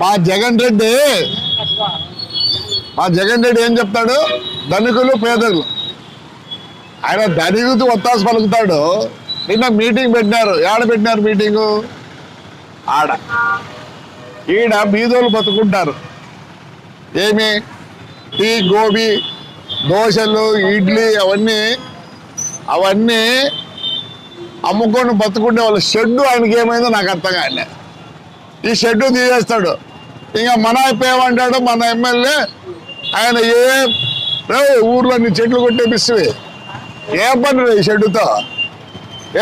మా జగన్ రెడ్డి మా జగన్ రెడ్డి ఏం చెప్తాడు? ధనికులు పేదలు. ఆయన ధనికుతూ ఒత్తాసు పలుకుతాడు. నిన్న మీటింగ్ పెట్టినారు. ఏడ పెట్టినారు మీటింగు? ఆడ. ఈడ బీదోలు బతుకుంటారు. ఏమి? టీ గోబీ దోశలు ఇడ్లీ అవన్నీ అవన్నీ అమ్ముకొని బతుకుంటే వాళ్ళ షెడ్డు ఆయనకి ఏమైందో నాకు అర్థం కాలేదు ఈ షెడ్డు తీసేస్తాడు. ఇంకా మన పేమంటాడు మన ఎమ్మెల్యే. ఆయన ఏ ఊర్లో నీ చెట్లు కొట్టేపిస్తుంది ఏం పని ఈ షెడ్డుతో?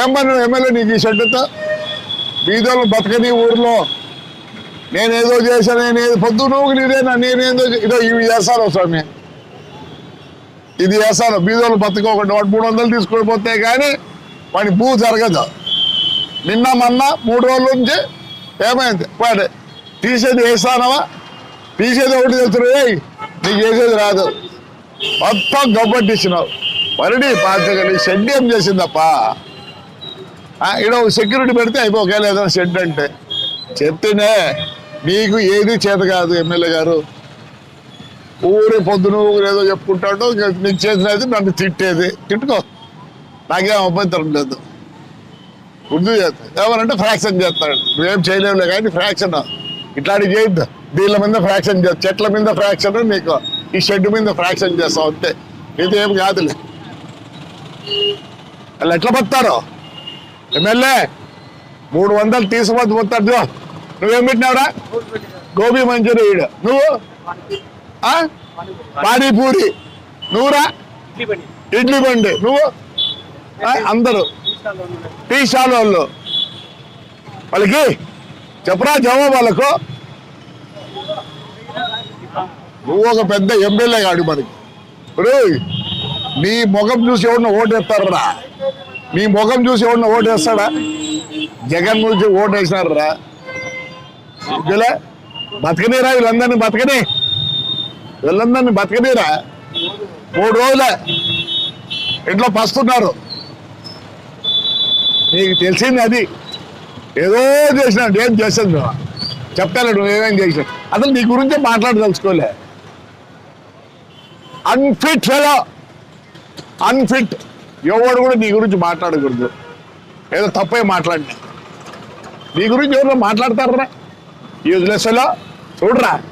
ఏం పని ఎమ్మెల్యే నీకు ఈ షెడ్డుతో? బీదోళ్ళు బతకని ఊర్లో నేనేదో చేశాను నేను పొద్దు నువ్వు నీదేనా? నేనేదో ఇదో ఇవి చేస్తాను స్వామి? ఇది చేస్తాను బీదోళ్ళు ఒక వాడు మూడు వందలు తీసుకొని పోతే కానీ వాడి భూ జరగదు. నిన్న మొన్న మూడు రోజుల నుంచి ఏమైంది? వాడు తీసేది వేస్తానవా తీసేది ఒకటి తెలుసు నీకు చేసేది రాదు. మొత్తం గబ్బట్టిచ్చినావు వరడి పాతగడి షెడ్ ఏం చేసిందప్పా? ఇక్కడ సెక్యూరిటీ పెడితే అయిపోకేలా ఏదైనా షెడ్ అంటే. చెప్తేనే నీకు ఏది చేత కాదు ఎమ్మెల్యే గారు. ఊరి పొద్దున ఊరు ఏదో చెప్పుకుంటాడు నీకు చేసినది నన్ను తిట్టేది. తిట్టుకో. నాకేం అభ్యంతరం లేదు. ఉర్దూ చేస్తాడు. ఎవరంటే ఫ్రాక్షన్ చేస్తాడు. నువ్వేం చేయలేవులే కానీ ఫ్రాక్షన్ ఇట్లాంటి చేయొద్దు. దీళ్ళ మీద ఫ్రాక్షన్ చేస్తా చెట్ల మీద ఫ్రాక్షన్ నీకు. ఈ షెడ్ మీద ఫ్రాక్షన్ చేస్తావు అంతే. ఇది ఏం కాదులే. వాళ్ళు ఎట్లా బతారు ఎమ్మెల్యే మూడు వందలు తీసుకుపోతే పోతాడు జో నువ్వేం పెట్టినావురా? గోబీ మంచూరియా నువ్వు? ఆ? పానీపూరి నువ్వురా? ఇడ్లీ బండి. నువ్వు? అందరూ. టీ స్టాల్ వాళ్ళు. వాళ్ళకి చెప్పరా జవాబు వాళ్ళకు? నువ్వు ఒక పెద్ద ఎమ్మెల్యే కాడు మనకి ఇప్పుడు నీ ముఖం చూసి ఎవరిన ఓటేస్తారా? నీ ముఖం చూసి ఎవరిన ఓటేస్తాడా? జగన్ నుంచి ఓటు ఇదిలే బతకనీరా వీళ్ళందరినీ బతకని. వీళ్ళందరినీ బతకనీరా. మూడు రోజులే. ఇంట్లో పస్తున్నారు. నీకు తెలిసింది అది. ఏదో చేసినాడు ఏం చేసాను నువ్వు చెప్తాను నువ్వు ఏమేం చేసావు అసలు నీ గురించే మాట్లాడదలుచుకోలే. అన్ఫిట్ ఫెలో అన్ఫిట్ ఎవడు కూడా నీ గురించి మాట్లాడకూడదు. ఏదో తప్పే మాట్లాడినా. నీ గురించి ఎవరు మాట్లాడతారా? ఈ వదిలేసలో చూడరా.